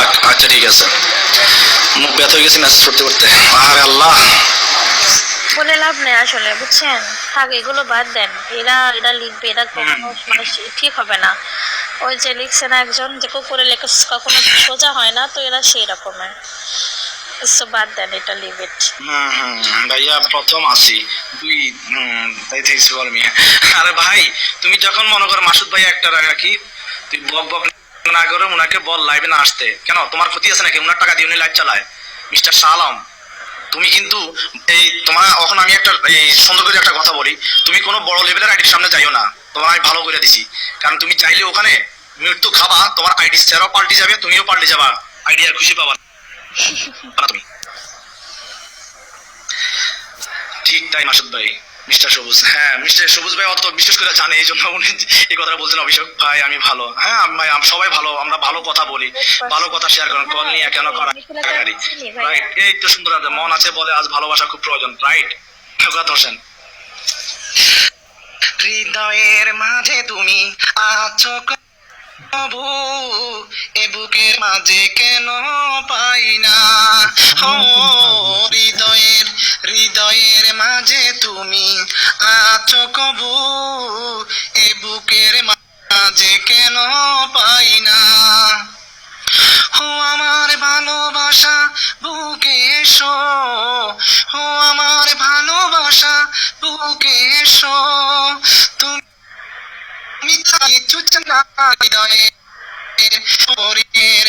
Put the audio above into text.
থাক আচ্ছা ঠিক আছে। মুখ ব্যথা হয়ে গেছে মেসেজ করতে করতে। আরে আল্লাহ। বলে লাভ নেই আসলে বুঝছেন? থাক এগুলো বাদ দেন। এরা এরা লিখবে এরা কখনো মানে ঠিক হবে না। ওই যে লিখছে না একজন যে কুকুরে লেখা কখনো সোজা হয় না তো এরা সেই রকমের। বাদ দেন এটা লিভ ইট ভাইয়া প্রথম আসি দুই তাই থ্যাংকস ফর মি আরে ভাই তুমি যখন মনে করো মাসুদ ভাই একটা রাখা কি তুই বক বক না করে ওনাকে বল লাইভে না আসতে। কেন? তোমার ক্ষতি আছে নাকি? ওনার টাকা দিয়ে উনি লাইভ চালায়। মিস্টার শাহ তুমি কিন্তু এই তোমার, এখন আমি একটা, এই সুন্দর করে একটা কথা বলি। তুমি কোনো বড় লেভেলের আইডির সামনে যাইও না। তোমার আমি ভালো করে দিছি। কারণ তুমি চাইলে ওখানে মৃত্যু খাবা, তোমার আইডি চেহারাও পাল্টে যাবে, তুমিও পাল্টে যাবা। আইডি আর খুশি পাবা তুমি। ঠিক তাই মাসুদ ভাই। মিস্টার সবুজ। হ্যাঁ মিস্টার সবুজ ভাই অত বিশেষ করে জানে, এই জন্য উনি এই কথাটা বলছেন, অভিষেক ভাই, আমি ভালো। হ্যাঁ ভাই সবাই ভালো, আমরা ভালো কথা বলি, ভালো কথা শেয়ার করেন কল নিয়ে কেন করা এই তো সুন্দর আছে মন আছে বলে আজ ভালোবাসা খুব প্রয়োজন রাইট কথা হোসেন হৃদয়ের মাঝে তুমি আছো কবু এ বুকের মাঝে কেন পাই না? হৃদয়ের মাঝে তুমি আছো কবু, এ বুকের মাঝে কেন পাই না? ও আমার ভালোবাসা, বুকে এসো। ও আমার ভালোবাসা, বুকে এসো। তুমি তাই চুচনা হৃদয়ে, শরীরের